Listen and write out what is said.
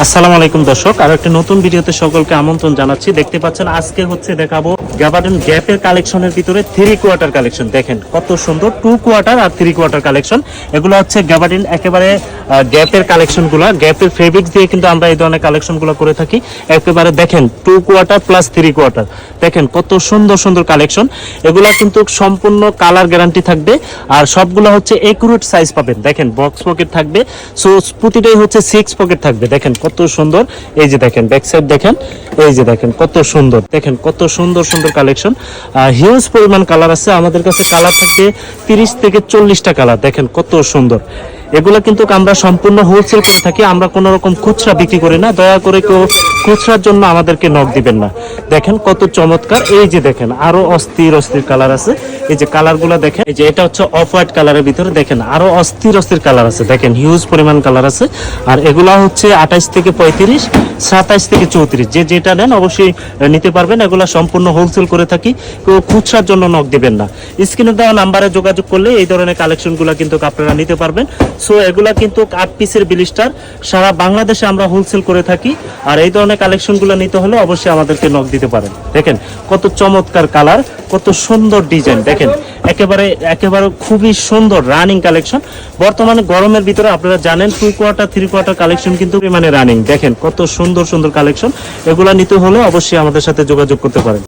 আসসালামু আলাইকুম দর্শক, আর একটা নতুন ভিডিওতে সকলকে আমন্ত্রণ জানাচ্ছি। দেখতে পাচ্ছেন, আজকে হচ্ছে দেখাবো গ্যাবার্ডেন গ্যাপের কালেকশনের ভিতরে থ্রি কোয়ার্টার কালেকশন দেখেন কত সুন্দর টু কোয়ার্টার আর থ্রি কোয়ার্টার কালেকশন এগুলো হচ্ছে গ্যাবার্ডেন একেবারে গ্যাপের কালেকশনগুলা। গ্যাপের ফেব্রিক্স দিয়ে কিন্তু আমরা এই ধরনের কালেকশনগুলো করে থাকি। একেবারে দেখেন two quarter plus three quarter দেখেন কত সুন্দর সুন্দর কালেকশন এগুলা কিন্তু সম্পূর্ণ কালার গ্যারান্টি থাকবে। আর সবগুলো হচ্ছে একুরেট সাইজ পাবেন। দেখেন বক্স পকেট থাকবে। সো প্রতিটাই হচ্ছে সিক্স পকেট থাকবে। দেখেন কত সুন্দর। এই যে দেখেন ব্যাক সাইড দেখেন, এই যে দেখেন, কত সুন্দর। দেখেন, কত সুন্দর সুন্দর কালেকশন হিউজ পরিমাণ কালার আছে। আমাদের কাছে কালার থাকবে তিরিশ থেকে চল্লিশটা কালার দেখেন, কত সুন্দর। এগুলো কিন্তু আমরা সম্পূর্ণ হোলসেল করে থাকি, আমরা কোনো রকম খুচরা বিক্রি করি না। দয়া করে কেউ খুচরার জন্য আমাদেরকে নখ দিবেন না। দেখেন কত চমৎকার, এই যে দেখেন আরও অস্থির অস্থির কালার আছে। এই যে কালারগুলো দেখেন, এই যে এটা হচ্ছে অফ হোয়াইট কালারের ভিতরে দেখেন আরও অস্থির অস্থির কালার আছে। দেখেন হিউজ পরিমাণ কালার আছে। আর এগুলা হচ্ছে আঠাইশ থেকে পঁয়ত্রিশ, সাতাইশ থেকে চৌত্রিশ। যে যেটা নেন অবশ্যই নিতে পারবেন। এগুলা সম্পূর্ণ হোলসেল করে থাকি। কেউ খুচরার জন্য নখ দিবেন না। স্ক্রিনে দেওয়া নাম্বারে যোগাযোগ করলে এই ধরনের কালেকশনগুলো কিন্তু আপনারা নিতে পারবেন। সো এগুলা কিন্তু আট পিসের বিলিস্টার সারা বাংলাদেশে আমরা হোলসেল করে থাকি। আর এই ধরনের কালেকশনগুলো নিতে হলে অবশ্যই আমাদেরকে নক দিতে পারেন। দেখেন, কত চমৎকার কালার কত সুন্দর ডিজাইন দেখেন, একেবারে একেবারে খুবই সুন্দর রানিং কালেকশন বর্তমানে গরমের ভিতরে আপনারা জানেন two quarter three quarter collection কিন্তু মানে রানিং দেখেন, কত সুন্দর সুন্দর কালেকশন এগুলা নিতে হলে অবশ্যই আমাদের সাথে যোগাযোগ করতে পারেন।